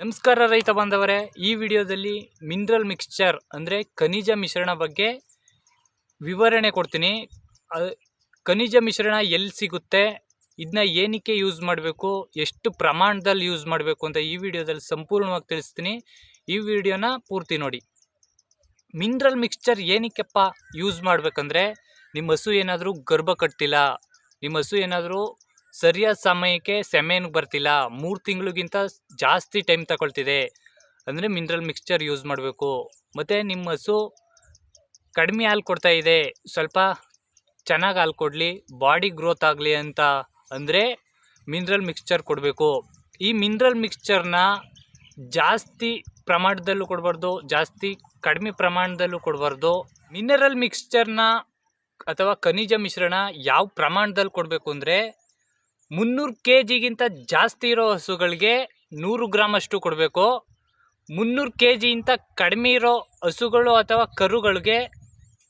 ನಮಸ್ಕಾರ ರೈತ ಬಾಂಧವರೇ, ಈ ವಿಡಿಯೋದಲ್ಲಿ ಮಿನರಲ್ ಮಿಕ್ಸ್ಚರ್ ಅಂದರೆ ಖನಿಜ ಮಿಶ್ರಣ ಬಗ್ಗೆ ವಿವರಣೆ ಕೊಡ್ತೀನಿ. ಖನಿಜ ಮಿಶ್ರಣ ಎಲ್ಲಿ ಸಿಗುತ್ತೆ ಇದನ್ನ ಏನಕ್ಕೆ ಯೂಸ್ ಮಾಡಬೇಕು, ಎಷ್ಟು ಪ್ರಮಾಣದಲ್ಲಿ ಯೂಸ್ ಮಾಡಬೇಕು ಅಂತ ಈ ವಿಡಿಯೋದಲ್ಲಿ ಸಂಪೂರ್ಣವಾಗಿ ತಿಳಿಸ್ತೀನಿ. ಈ ವಿಡಿಯೋನ ಪೂರ್ತಿ ನೋಡಿ. ಮಿನರಲ್ ಮಿಕ್ಸ್ಚರ್ ಏನಕ್ಕೆಪ್ಪ ಯೂಸ್ ಮಾಡಬೇಕಂದ್ರೆ, ನಿಮ್ಮ ಹಸು ಏನಾದರೂ ಗರ್ಭ ಕಟ್ತಿಲ್ಲ, ನಿಮ್ಮ ಹಸು ಏನಾದರೂ ಸರಿಯಾದ ಸಮಯಕ್ಕೆ ಸೆಮೆನ್ಗೆ ಬರ್ತಿಲ್ಲ. ಮೂರು ತಿಂಗಳಿಗಿಂತ ಜಾಸ್ತಿ ಟೈಮ್ ತಗೊಳ್ತಿದೆ. ಅಂದರೆ ಮಿನರಲ್ ಮಿಕ್ಸ್ಚರ್ ಯೂಸ್ ಮಾಡಬೇಕು. ಮತ್ತು ನಿಮ್ಮ ಹಸು ಕಡಿಮೆ ಹಾಲು ಕೊಡ್ತಾ ಇದೆ. ಸ್ವಲ್ಪ ಚೆನ್ನಾಗಿ ಹಾಲು ಕೊಡಲಿ ಬಾಡಿ ಗ್ರೋತ್ ಆಗಲಿ ಅಂತ ಅಂದರೆ ಮಿನರಲ್ ಮಿಕ್ಸ್ಚರ್ ಕೊಡಬೇಕು. ಈ ಮಿನರಲ್ ಮಿಕ್ಸ್ಚರ್ನ ಜಾಸ್ತಿ ಪ್ರಮಾಣದಲ್ಲೂ ಕೊಡಬಾರ್ದು, ಜಾಸ್ತಿ ಕಡಿಮೆ ಪ್ರಮಾಣದಲ್ಲೂ ಕೊಡಬಾರ್ದು. ಮಿನರಲ್ ಮಿಕ್ಸ್ಚರ್ನ ಅಥವಾ ಖನಿಜ ಮಿಶ್ರಣ ಯಾವ ಪ್ರಮಾಣದಲ್ಲಿ ಕೊಡಬೇಕು ಅಂದರೆ ಮುನ್ನೂರು ಕೆ ಜಿಗಿಂತ ಜಾಸ್ತಿ ಇರೋ ಹಸುಗಳಿಗೆ ನೂರು ಗ್ರಾಮ್ ಅಷ್ಟು ಕೊಡಬೇಕು. ಮುನ್ನೂರು ಕೆ ಜಿಗಿಂತ ಕಡಿಮೆ ಇರೋ ಹಸುಗಳು ಅಥವಾ ಕರುಗಳಿಗೆ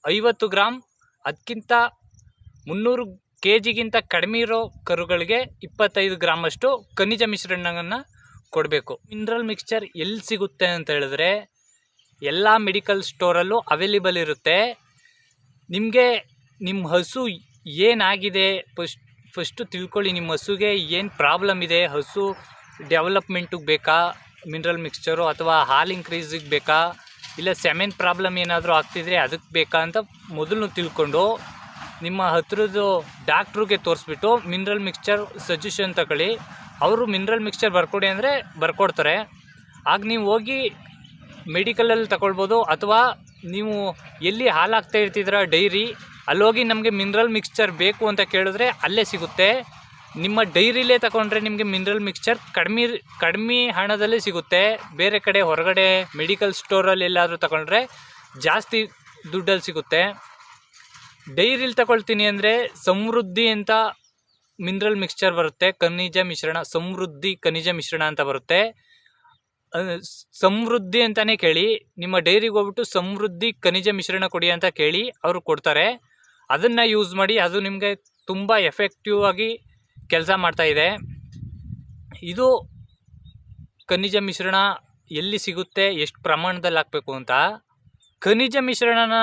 ಐವತ್ತು ಗ್ರಾಮ್ ಅದಕ್ಕಿಂತ ಮುನ್ನೂರು ಕೆ ಜಿಗಿಂತ ಕಡಿಮೆ ಇರೋ ಕರುಗಳಿಗೆ ಇಪ್ಪತ್ತೈದು ಗ್ರಾಮ್ ಅಷ್ಟು ಖನಿಜ ಮಿಶ್ರಣವನ್ನು ಕೊಡಬೇಕು. ಮಿನರಲ್ ಮಿಕ್ಸ್ಚರ್ ಎಲ್ಲಿ ಸಿಗುತ್ತೆ ಅಂತ ಹೇಳಿದ್ರೆ ಎಲ್ಲ ಮೆಡಿಕಲ್ ಸ್ಟೋರಲ್ಲೂ ಅವೈಲೇಬಲ್ ಇರುತ್ತೆ. ನಿಮಗೆ ನಿಮ್ಮ ಹಸು ಏನಾಗಿದೆ ಫಸ್ಟ್ ಫಸ್ಟು ತಿಳ್ಕೊಳ್ಳಿ, ನಿಮ್ಮ ಹಸುಗೆ ಏನು ಪ್ರಾಬ್ಲಮ್ ಇದೆ? ಹಸು ಡೆವಲಪ್ಮೆಂಟಿಗೆ ಬೇಕಾ? ಮಿನರಲ್ ಮಿಕ್ಸ್ಚರು ಅಥವಾ ಹಾಲು ಇನ್ಕ್ರೀಸಿಗೆ ಬೇಕಾ? ಇಲ್ಲ ಸೆಮೆನ್ ಪ್ರಾಬ್ಲಮ್ ಏನಾದರೂ ಆಗ್ತಿದ್ರೆ ಅದಕ್ಕೆ ಬೇಕಾ ಅಂತ ಮೊದಲು ತಿಳ್ಕೊಂಡು ನಿಮ್ಮ ಹತ್ರದ್ದು ಡಾಕ್ಟ್ರಿಗೆ ತೋರಿಸ್ಬಿಟ್ಟು ಮಿನರಲ್ ಮಿಕ್ಸ್ಚರ್ ಸಜೆಷನ್ ತಗೊಳ್ಳಿ. ಅವರು ಮಿನರಲ್ ಮಿಕ್ಸ್ಚರ್ ಬರ್ಕೊಡಿ ಅಂದರೆ ಬರ್ಕೊಡ್ತಾರೆ. ಆಗ ನೀವು ಹೋಗಿ ಮೆಡಿಕಲಲ್ಲಿ ತಗೊಳ್ಬೋದು ಅಥವಾ ನೀವು ಎಲ್ಲಿ ಹಾಲು ಹಾಕ್ತಾ ಇರ್ತಿದ್ರ ಡೈರಿ ಅಲ್ಲೋಗಿ ನಮಗೆ ಮಿನರಲ್ ಮಿಕ್ಸ್ಚರ್ ಬೇಕು ಅಂತ ಕೇಳಿದ್ರೆ ಅಲ್ಲೇ ಸಿಗುತ್ತೆ. ನಿಮ್ಮ ಡೈರಿಲೇ ತಗೊಂಡ್ರೆ ನಿಮಗೆ ಮಿನರಲ್ ಮಿಕ್ಸ್ಚರ್ ಕಡಿಮೆ ಕಡಿಮೆ ಹಣದಲ್ಲಿ ಸಿಗುತ್ತೆ. ಬೇರೆ ಕಡೆ ಹೊರಗಡೆ ಮೆಡಿಕಲ್ ಸ್ಟೋರಲ್ಲಿ ಎಲ್ಲಾದರೂ ತಗೊಂಡ್ರೆ ಜಾಸ್ತಿ ದುಡ್ಡಲ್ಲಿ ಸಿಗುತ್ತೆ. ಡೈರಿಲಿ ತಗೊಳ್ತೀನಿ ಅಂದರೆ ಸಮೃದ್ಧಿ ಅಂತ ಮಿನರಲ್ ಮಿಕ್ಸ್ಚರ್ ಬರುತ್ತೆ. ಖನಿಜ ಮಿಶ್ರಣ, ಸಮೃದ್ಧಿ ಖನಿಜ ಮಿಶ್ರಣ ಅಂತ ಬರುತ್ತೆ. ಸಮೃದ್ಧಿ ಅಂತಲೇ ಕೇಳಿ. ನಿಮ್ಮ ಡೈರಿಗೆ ಹೋಗ್ಬಿಟ್ಟು ಸಮೃದ್ಧಿ ಖನಿಜ ಮಿಶ್ರಣ ಕೊಡಿ ಅಂತ ಕೇಳಿ ಅವರು ಕೊಡ್ತಾರೆ. ಅದನ್ನು ಯೂಸ್ ಮಾಡಿ ಅದು ನಿಮಗೆ ತುಂಬ ಎಫೆಕ್ಟಿವ್ ಆಗಿ ಕೆಲಸ ಮಾಡ್ತಾ ಇದೆ. ಖನಿಜ ಮಿಶ್ರಣ ಎಲ್ಲಿ ಸಿಗುತ್ತೆ, ಎಷ್ಟು ಪ್ರಮಾಣದಲ್ಲಿ ಹಾಕಬೇಕು ಅಂತ ಖನಿಜ ಮಿಶ್ರಣನ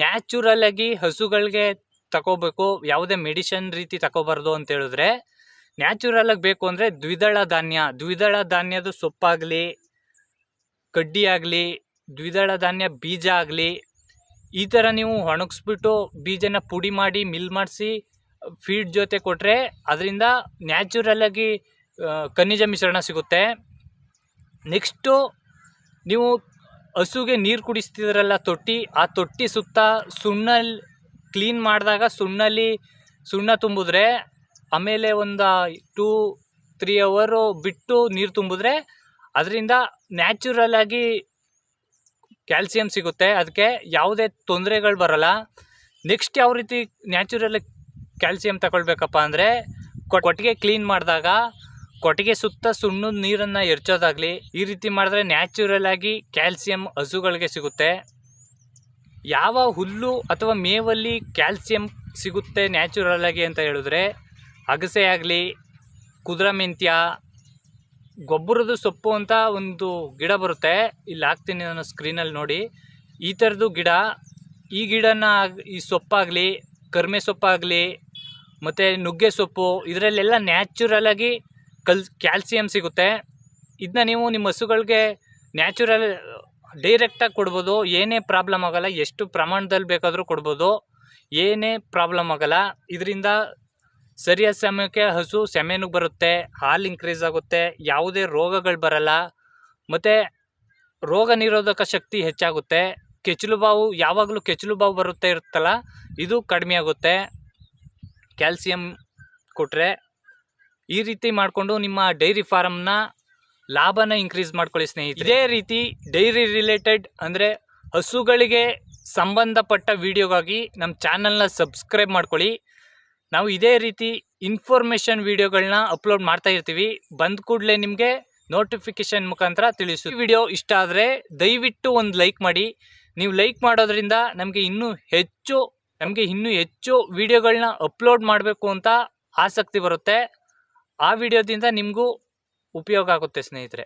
ನ್ಯಾಚುರಲ್ಲಾಗಿ ಹಸುಗಳಿಗೆ ತಗೋಬೇಕು ಯಾವುದೇ ಮೆಡಿಷನ್ ರೀತಿ ತಗೋಬಾರ್ದು ಅಂತ ಹೇಳಿದ್ರೆ ನ್ಯಾಚುರಲಾಗಿ ಬೇಕು ಅಂದರೆ ದ್ವಿದಳ ಧಾನ್ಯ, ದ್ವಿದಳ ಧಾನ್ಯದ ಸೊಪ್ಪಾಗಲಿ, ಕಡ್ಡಿ ಆಗಲಿ, ದ್ವಿದಳ ಧಾನ್ಯ ಬೀಜ ಆಗಲಿ ಈ ಥರ ನೀವು ಒಣಗಿಸ್ಬಿಟ್ಟು ಬೀಜನ ಪುಡಿ ಮಾಡಿ ಮಿಲ್ ಮಾಡಿಸಿ ಫೀಡ್ ಜೊತೆ ಕೊಟ್ಟರೆ ಅದರಿಂದ ನ್ಯಾಚುರಲ್ಲಾಗಿ ಖನಿಜ ಮಿಶ್ರಣ ಸಿಗುತ್ತೆ. ನೆಕ್ಸ್ಟು ನೀವು ಹಸುಗೆ ನೀರು ಕುಡಿಸ್ತಿದ್ರಲ್ಲ ತೊಟ್ಟಿ, ಆ ತೊಟ್ಟಿ ಸುತ್ತ ಸುಣ್ಣಲ್ಲಿ ಕ್ಲೀನ್ ಮಾಡಿದಾಗ ಸುಣ್ಣಲ್ಲಿ ಸುಣ್ಣ ತುಂಬಿದ್ರೆ ಆಮೇಲೆ ಒಂದು ಟೂ ತ್ರೀ ಅವರು ಬಿಟ್ಟು ನೀರು ತುಂಬಿದ್ರೆ ಅದರಿಂದ ನ್ಯಾಚುರಲ್ ಆಗಿ ಕ್ಯಾಲ್ಸಿಯಂ ಸಿಗುತ್ತೆ. ಅದಕ್ಕೆ ಯಾವುದೇ ತೊಂದರೆಗಳು ಬರಲ್ಲ. ನೆಕ್ಸ್ಟ್ ಯಾವ ರೀತಿ ನ್ಯಾಚುರಲ್ ಕ್ಯಾಲ್ಸಿಯಂ ತಗೊಳ್ಬೇಕಪ್ಪ ಅಂದರೆ, ಕೊಟ್ಟಿಗೆ ಕ್ಲೀನ್ ಮಾಡಿದಾಗ, ಕೊಟ್ಟಿಗೆ ಸುತ್ತ ಸುಣ್ಣದ ನೀರನ್ನು ಎರಚೋದಾಗಲಿ, ಈ ರೀತಿ ಮಾಡಿದ್ರೆ ನ್ಯಾಚುರಲ್ ಆಗಿ ಕ್ಯಾಲ್ಸಿಯಂ ಹಸುಗಳಿಗೆ ಸಿಗುತ್ತೆ. ಯಾವ ಹುಲ್ಲು ಅಥವಾ ಮೇವಲ್ಲಿ ಕ್ಯಾಲ್ಸಿಯಂ ಸಿಗುತ್ತೆ ನ್ಯಾಚುರಲ್ ಆಗಿ ಅಂತ ಹೇಳಿದ್ರೆ, ಅಗಸೆ ಆಗಲಿ, ಕುದುರೆ ಮೆಂತ್ಯ ಗೊಬ್ಬರದ ಸೊಪ್ಪು ಅಂತ ಒಂದು ಗಿಡ ಬರುತ್ತೆ. ಇಲ್ಲಿ ಹಾಕ್ತೀನಿ ನಾನು ಸ್ಕ್ರೀನಲ್ಲಿ ನೋಡಿ. ಈ ಥರದ್ದು ಗಿಡ, ಈ ಗಿಡನ ಈ ಸೊಪ್ಪಾಗಲಿ, ಕರ್ಮೆ ಸೊಪ್ಪಾಗಲಿ, ಮತ್ತು ನುಗ್ಗೆ ಸೊಪ್ಪು, ಇದರಲ್ಲೆಲ್ಲ ನ್ಯಾಚುರಲಾಗಿ ಕಲ್ ಕ್ಯಾಲ್ಸಿಯಂ ಸಿಗುತ್ತೆ. ಇದನ್ನ ನೀವು ನಿಮ್ಮ ಹಸುಗಳಿಗೆ ನ್ಯಾಚುರಲ್ ಡೈರೆಕ್ಟಾಗಿ ಕೊಡ್ಬೋದು. ಏನೇ ಪ್ರಾಬ್ಲಮ್ ಆಗೋಲ್ಲ, ಎಷ್ಟು ಪ್ರಮಾಣದಲ್ಲಿ ಬೇಕಾದರೂ ಕೊಡ್ಬೋದು. ಏನೇ ಪ್ರಾಬ್ಲಮ್ ಆಗೋಲ್ಲ. ಇದರಿಂದ ಸರಿಯಾದ ಸಮಯಕ್ಕೆ ಹಸು ಸೆಮೆನಿಗೆ ಬರುತ್ತೆ, ಹಾಲು ಇನ್ಕ್ರೀಸ್ ಆಗುತ್ತೆ, ಯಾವುದೇ ರೋಗಗಳು ಬರಲ್ಲ, ಮತ್ತು ರೋಗ ನಿರೋಧಕ ಶಕ್ತಿ ಹೆಚ್ಚಾಗುತ್ತೆ, ಕೆಚ್ಚಲು ಬಾವು ಯಾವಾಗಲೂ ಕೆಚ್ಚಲು ಬಾವು ಬರುತ್ತೆ ಇರುತ್ತಲ್ಲ, ಇದು ಕಡಿಮೆ ಆಗುತ್ತೆ. ಕ್ಯಾಲ್ಸಿಯಂ ಕೊಟ್ಟರೆ ಈ ರೀತಿ ಮಾಡಿಕೊಂಡು ನಿಮ್ಮ ಡೈರಿ ಫಾರಮ್ನ ಲಾಭನ ಇನ್ಕ್ರೀಸ್ ಮಾಡ್ಕೊಳ್ಳಿ ಸ್ನೇಹಿತರೆ. ಇದೇ ರೀತಿ ಡೈರಿ ರಿಲೇಟೆಡ್ ಅಂದರೆ ಹಸುಗಳಿಗೆ ಸಂಬಂಧಪಟ್ಟ ವಿಡಿಯೋಗಾಗಿ ನಮ್ಮ ಚಾನಲ್ನ ಸಬ್ಸ್ಕ್ರೈಬ್ ಮಾಡ್ಕೊಳ್ಳಿ. ನಾವು ಇದೇ ರೀತಿ ಇನ್ಫಾರ್ಮೇಷನ್ ವಿಡಿಯೋಗಳನ್ನ ಅಪ್ಲೋಡ್ ಮಾಡ್ತಾ ಇರ್ತೀವಿ. ಬಂದ ಕೂಡಲೇ ನಿಮಗೆ ನೋಟಿಫಿಕೇಶನ್ ಮುಖಾಂತರ ತಿಳಿಸು ವಿಡಿಯೋ ಇಷ್ಟ ಆದರೆ ದಯವಿಟ್ಟು ಒಂದು ಲೈಕ್ ಮಾಡಿ. ನೀವು ಲೈಕ್ ಮಾಡೋದ್ರಿಂದ ನಮಗೆ ಇನ್ನೂ ಹೆಚ್ಚು, ನಮಗೆ ಇನ್ನೂ ಹೆಚ್ಚು ವಿಡಿಯೋಗಳನ್ನ ಅಪ್ಲೋಡ್ ಮಾಡಬೇಕು ಅಂತ ಆಸಕ್ತಿ ಬರುತ್ತೆ. ಆ ವಿಡಿಯೋದಿಂದ ನಿಮಗೂ ಉಪಯೋಗ ಆಗುತ್ತೆ ಸ್ನೇಹಿತರೆ.